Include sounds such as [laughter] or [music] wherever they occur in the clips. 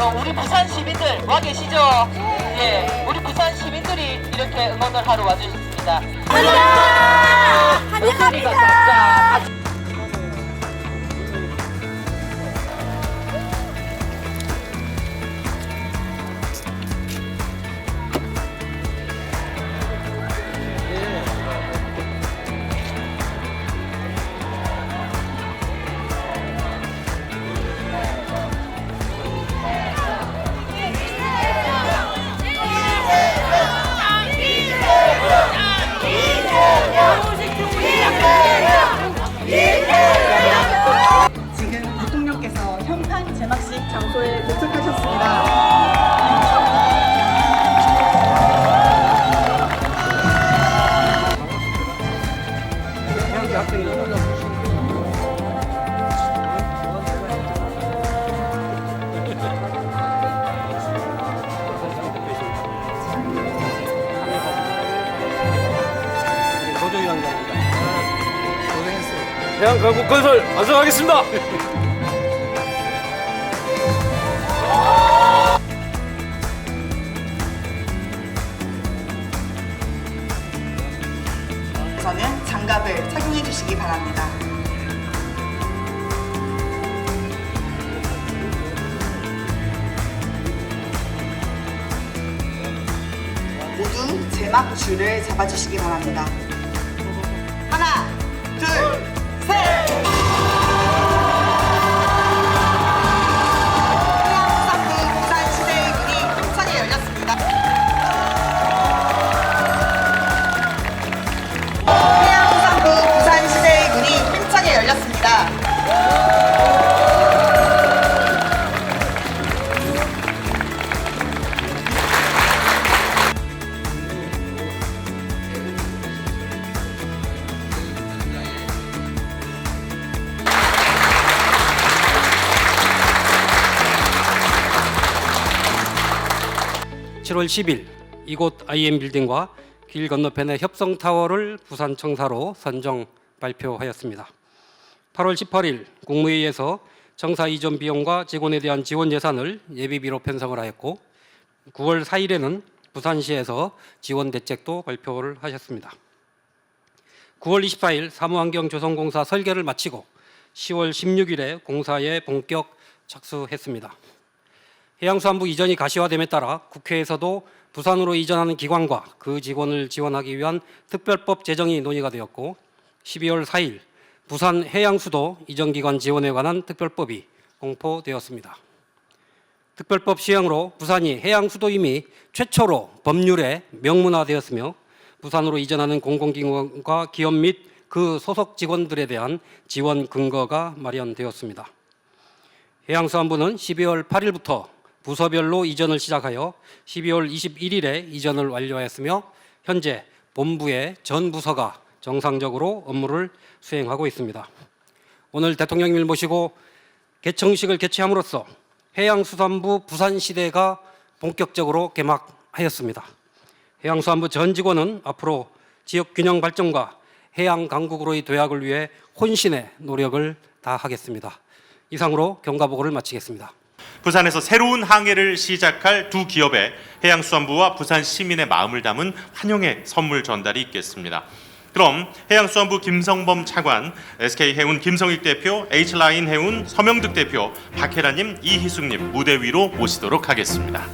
어, 우리 부산 시민들 와 계시죠? 예, 우리 부산 시민들이 이렇게 응원을 하러 와주셨습니다. 각자 지금 건설 완성하겠습니다. 저는 장갑을 착용해 주시기 바랍니다. 모두 제막 줄을 잡아주시기 바랍니다. 7월 10일 이곳 IM 빌딩과 길 건너편의 협성 타워를 부산 청사로 선정 발표하였습니다. 8월 18일 국무회의에서 청사 이전 비용과 직원에 대한 지원 예산을 예비비로 편성을 하였고 9월 4일에는 부산시에서 지원 대책도 발표를 하셨습니다. 9월 24일 사무환경조성공사 설계를 마치고 10월 16일에 공사에 본격 착수했습니다. 해양수산부 이전이 가시화됨에 따라 국회에서도 부산으로 이전하는 기관과 그 직원을 지원하기 위한 특별법 제정이 논의가 되었고 12월 4일 부산 해양수도 이전기관 지원에 관한 특별법이 공포되었습니다. 특별법 시행으로 부산이 해양수도임이 최초로 법률에 명문화되었으며 부산으로 이전하는 공공기관과 기업 및 그 소속 직원들에 대한 지원 근거가 마련되었습니다. 해양수산부는 12월 8일부터 부서별로 이전을 시작하여 12월 21일에 이전을 완료하였으며 현재 본부의 전 부서가 정상적으로 업무를 수행하고 있습니다. 오늘 대통령님을 모시고 개청식을 개최함으로써 해양수산부 부산시대가 본격적으로 개막하였습니다. 해양수산부 전 직원은 앞으로 지역 균형 발전과 해양 강국으로의 도약을 위해 혼신의 노력을 다하겠습니다. 이상으로 경과보고를 마치겠습니다. 부산에서 새로운 항해를 시작할 두 기업의 해양수산부와 부산 시민의 마음을 담은 환영의 선물 전달이 있겠습니다. 그럼 해양수산부 김성범 차관, SK해운 김성익 대표, H라인 해운 서명득 대표, 박혜라님, 이희숙님 무대 위로 모시도록 하겠습니다.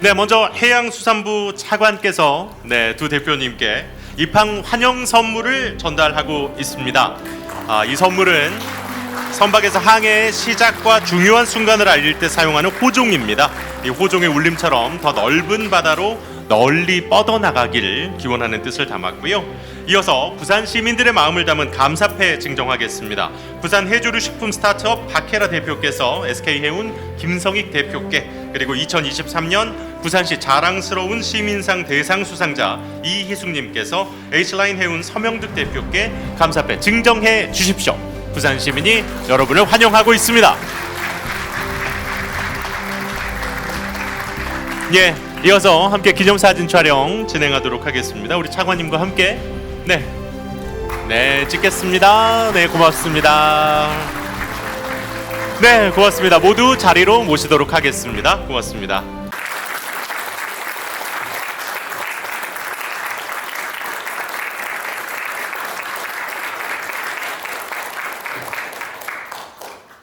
네, 먼저 해양수산부 차관께서 네, 두 대표님께 입항 환영 선물을 전달하고 있습니다. 아, 이 선물은 선박에서 항해의 시작과 중요한 순간을 알릴 때 사용하는 호종입니다. 이 호종의 울림처럼 더 넓은 바다로 널리 뻗어나가길 기원하는 뜻을 담았고요. 이어서 부산 시민들의 마음을 담은 감사패 증정하겠습니다. 부산 해조류 식품 스타트업 박혜라 대표께서 SK해운 김성익 대표께 그리고 2023년 부산시 자랑스러운 시민상 대상 수상자 이희숙님께서 H라인 해운 서명득 대표께 감사패 증정해 주십시오. 부산 시민이 여러분을 환영하고 있습니다. 예, 이어서 함께 기념사진 촬영 진행하도록 하겠습니다. 우리 차관님과 함께 네, 네 찍겠습니다. 네 고맙습니다. 네, 고맙습니다. 모두 자리로 모시도록 하겠습니다. 고맙습니다.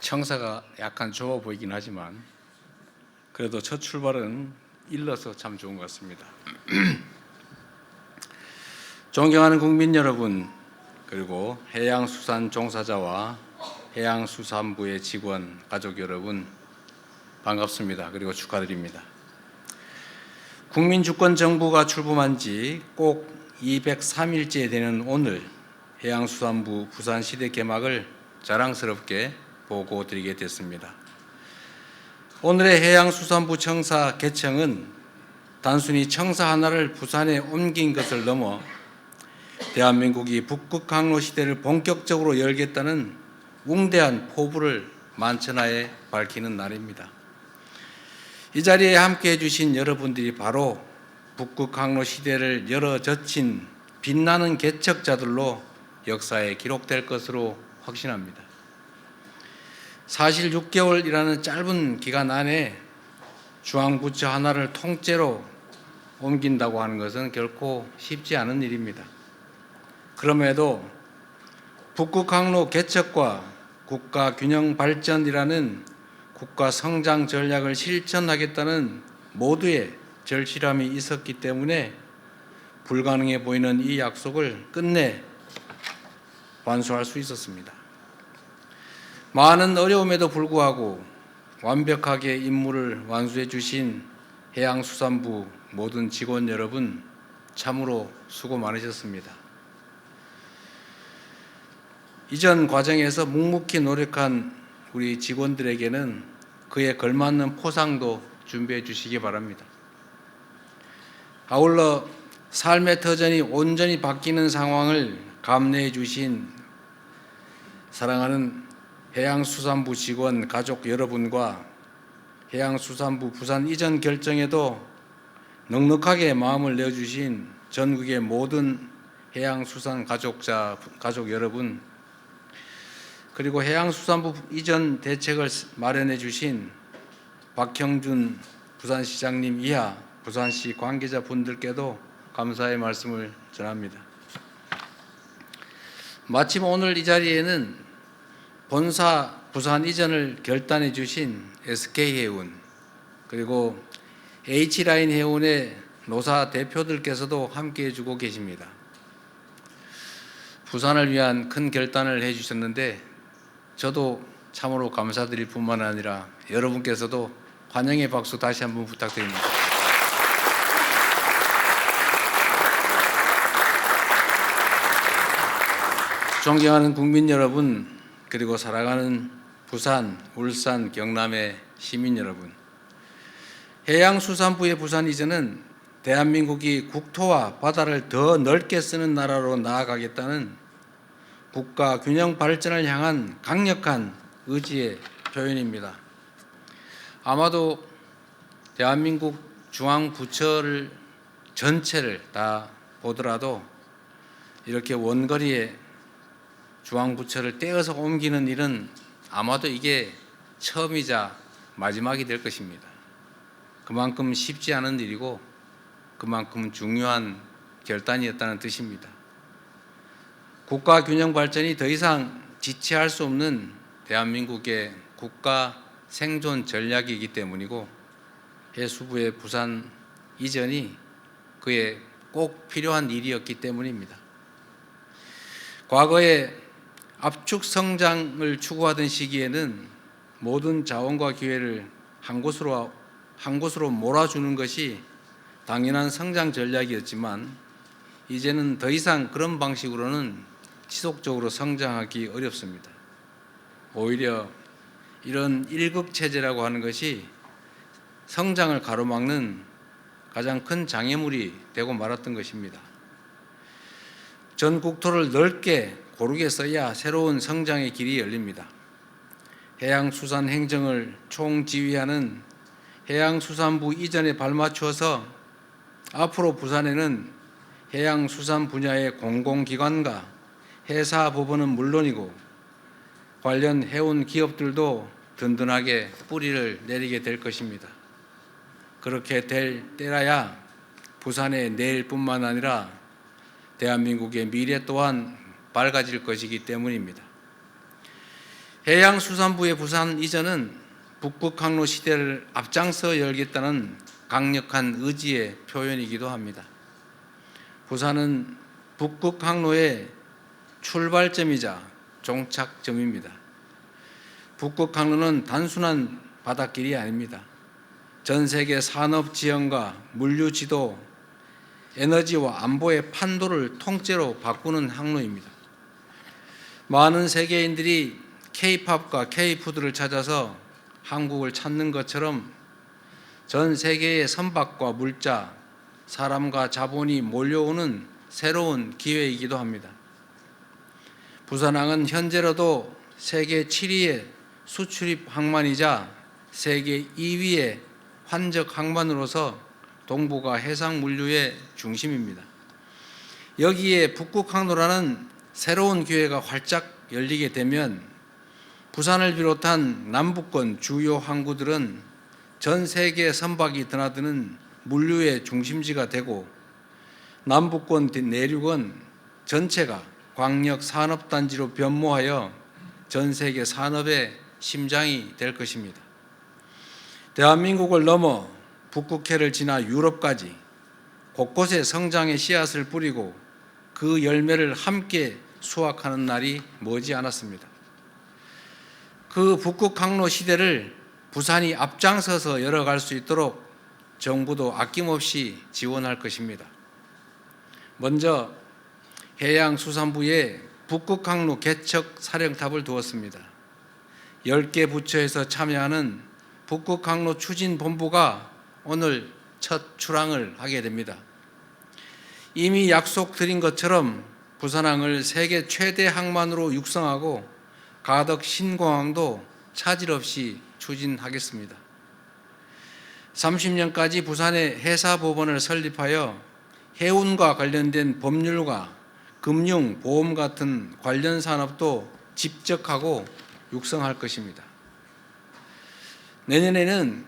청사가 약간 좁아 보이긴 하지만 그래도 첫 출발은 일러서 참 좋은 것 같습니다. [clears throat] 존경하는 국민 여러분 그리고 해양수산 종사자와 해양수산부의 직원 가족 여러분 반갑습니다. 그리고 축하드립니다. 국민주권정부가 출범한 지 꼭 203일째 되는 오늘 해양수산부 부산시대 개막을 자랑스럽게 보고 드리게 됐습니다. 오늘의 해양수산부 청사 개청은 단순히 청사 하나를 부산에 옮긴 것을 넘어 대한민국이 북극 항로 시대를 본격적으로 열겠다는 웅대한 포부를 만천하에 밝히는 날입니다. 이 자리에 함께 해주신 여러분들이 바로 북극 항로 시대를 열어 젖힌 빛나는 개척자들로 역사에 기록될 것으로 확신합니다. 사실 6개월이라는 짧은 기간 안에 중앙부처 하나를 통째로 옮긴다고 하는 것은 결코 쉽지 않은 일입니다. 그럼에도 북극항로 개척과 국가 균형 발전이라는 국가 성장 전략을 실천하겠다는 모두의 절실함이 있었기 때문에 불가능해 보이는 이 약속을 끝내 완수할 수 있었습니다. 많은 어려움에도 불구하고 완벽하게 임무를 완수해 주신 해양수산부 모든 직원 여러분 참으로 수고 많으셨습니다. 이전 과정에서 묵묵히 노력한 우리 직원들에게는 그에 걸맞는 포상도 준비해 주시기 바랍니다. 아울러 삶의 터전이 온전히 바뀌는 상황을 감내해 주신 사랑하는 해양수산부 직원 가족 여러분과 해양수산부 부산 이전 결정에도 넉넉하게 마음을 내어주신 전국의 모든 해양수산 가족자 가족 여러분 그리고 해양수산부 이전 대책을 마련해 주신 박형준 부산시장님 이하 부산시 관계자 분들께도 감사의 말씀을 전합니다. 마침 오늘 이 자리에는 본사 부산 이전을 결단해 주신 SK해운 그리고 H라인 해운의 노사 대표들께서도 함께해 주고 계십니다. 부산을 위한 큰 결단을 해 주셨는데 저도 참으로 감사드릴 뿐만 아니라 여러분께서도 환영의 박수 다시 한번 부탁드립니다. 존경하는 국민 여러분 그리고 사랑하는 부산, 울산, 경남의 시민 여러분 해양수산부의 부산 이전은 대한민국이 국토와 바다를 더 넓게 쓰는 나라로 나아가겠다는 국가 균형 발전을 향한 강력한 의지의 표현입니다. 아마도 대한민국 중앙 부처를 전체를 다 보더라도 이렇게 원거리에 중앙 부처를 떼어서 옮기는 일은 아마도 이게 처음이자 마지막이 될 것입니다. 그만큼 쉽지 않은 일이고 그만큼 중요한 결단이었다는 뜻입니다. 국가 균형 발전이 더 이상 지체할 수 없는 대한민국의 국가 생존 전략이기 때문이고 해수부의 부산 이전이 그에 꼭 필요한 일이었기 때문입니다. 과거에 압축 성장을 추구하던 시기에는 모든 자원과 기회를 한 곳으로 한 곳으로 몰아주는 것이 당연한 성장 전략이었지만 이제는 더 이상 그런 방식으로는 지속적으로 성장하기 어렵습니다. 오히려 이런 일극 체제라고 하는 것이 성장을 가로막는 가장 큰 장애물이 되고 말았던 것입니다. 전 국토를 넓게 고르게 써야 새로운 성장의 길이 열립니다. 해양수산 행정을 총지휘하는 해양수산부 이전에 발맞추어서 앞으로 부산에는 해양수산 분야의 공공기관과 해사법원은 물론이고 관련 해운 기업들도 든든하게 뿌리를 내리게 될 것입니다. 그렇게 될 때라야 부산의 내일뿐만 아니라 대한민국의 미래 또한 밝아질 것이기 때문입니다. 해양수산부의 부산 이전은 북극 항로 시대를 앞장서 열겠다는 강력한 의지의 표현이기도 합니다. 부산은 북극 항로의 출발점이자 종착점입니다. 북극 항로는 단순한 바닷길이 아닙니다. 전 세계 산업 지형과 물류 지도, 에너지와 안보의 판도를 통째로 바꾸는 항로입니다. 많은 세계인들이 K-팝과 K-푸드를 찾아서 한국을 찾는 것처럼 전 세계의 선박과 물자, 사람과 자본이 몰려오는 새로운 기회이기도 합니다. 부산항은 현재로도 세계 7위의 수출입 항만이자 세계 2위의 환적 항만으로서 동북아 해상 물류의 중심입니다. 여기에 북극 항로라는 새로운 기회가 활짝 열리게 되면 부산을 비롯한 남북권 주요 항구들은 전 세계 선박이 드나드는 물류의 중심지가 되고 남북권 내륙은 전체가 광역 산업단지로 변모하여 전 세계 산업의 심장이 될 것입니다. 대한민국을 넘어 북극해를 지나 유럽까지 곳곳에 성장의 씨앗을 뿌리고 그 열매를 함께 수확하는 날이 머지 않았습니다. 그 북극 항로 시대를 부산이 앞장서서 열어갈 수 있도록 정부도 아낌없이 지원할 것입니다. 먼저 해양수산부에 북극 항로 개척 사령탑을 두었습니다. 10개 부처에서 참여하는 북극 항로 추진 본부가 오늘 첫 출항을 하게 됩니다. 이미 약속드린 것처럼 부산항을 세계 최대 항만으로 육성하고 가덕 신공항도 차질 없이 추진하겠습니다. 30년까지 부산에 해사법원을 설립하여 해운과 관련된 법률과 금융, 보험 같은 관련 산업도 집적하고 육성할 것입니다. 내년에는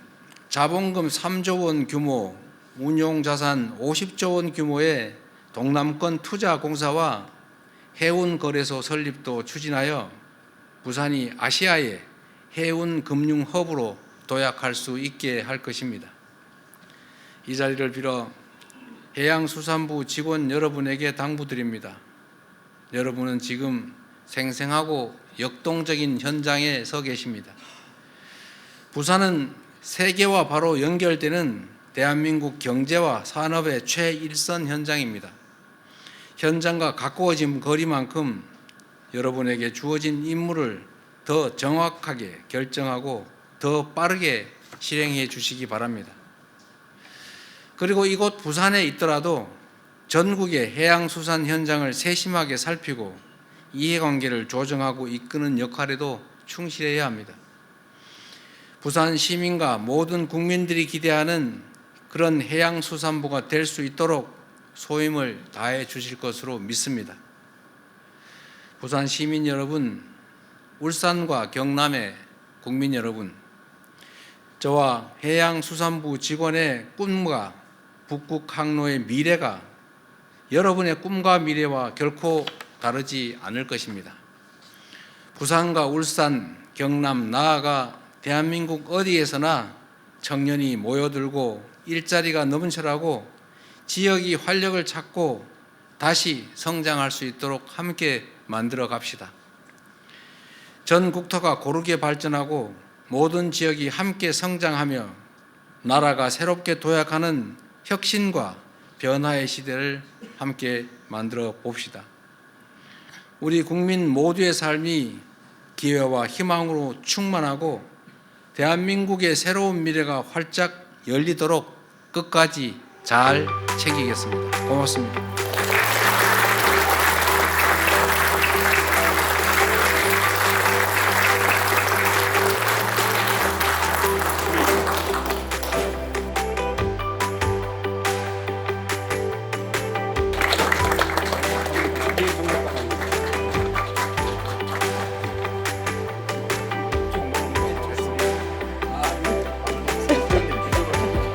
자본금 3조 원 규모, 운용 자산 50조 원 규모의 동남권 투자공사와 해운 거래소 설립도 추진하여 부산이 아시아의 해운 금융 허브로 도약할 수 있게 할 것입니다. 이 자리를 빌어 해양수산부 직원 여러분에게 당부드립니다. 여러분은 지금 생생하고 역동적인 현장에 서 계십니다. 부산은 세계와 바로 연결되는 대한민국 경제와 산업의 최일선 현장입니다. 현장과 가까워진 거리만큼 여러분에게 주어진 임무를 더 정확하게 결정하고 더 빠르게 실행해 주시기 바랍니다. 그리고 이곳 부산에 있더라도 전국의 해양수산 현장을 세심하게 살피고 이해관계를 조정하고 이끄는 역할에도 충실해야 합니다. 부산 시민과 모든 국민들이 기대하는 그런 해양수산부가 될 수 있도록 소임을 다해 주실 것으로 믿습니다. 부산 시민 여러분, 울산과 경남의 국민 여러분, 저와 해양수산부 직원의 꿈과 북극 항로의 미래가 여러분의 꿈과 미래와 결코 다르지 않을 것입니다. 부산과 울산, 경남, 나아가 대한민국 어디에서나 청년이 모여들고 일자리가 넘쳐나고 지역이 활력을 찾고 다시 성장할 수 있도록 함께 만들어 갑시다. 전 국토가 고르게 발전하고 모든 지역이 함께 성장하며 나라가 새롭게 도약하는 혁신과 변화의 시대를 함께 만들어 봅시다. 우리 국민 모두의 삶이 기회와 희망으로 충만하고 대한민국의 새로운 미래가 활짝 열리도록 끝까지 잘 챙기겠습니다. 고맙습니다.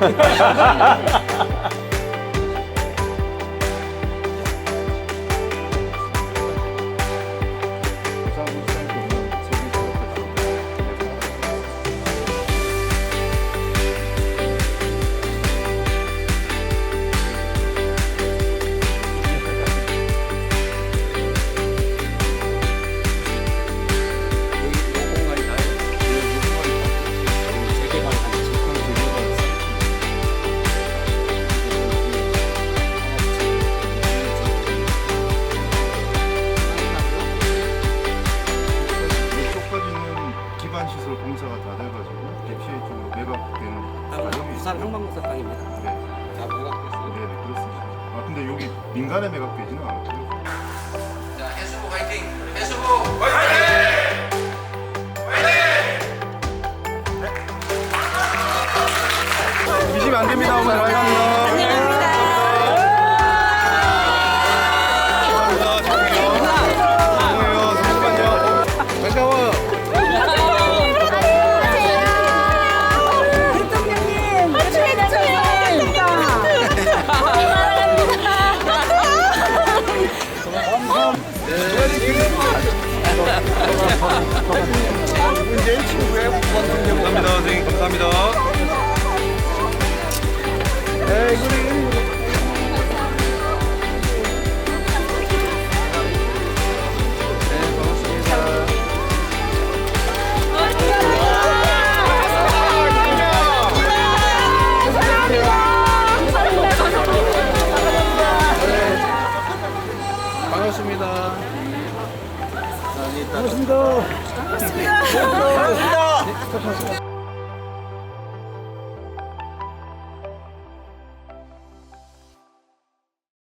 [laughs] 안 됩니다. 오늘 감사합니다. 대통령님 감사합니다, 선생님. 감사합니다. 반갑습니다.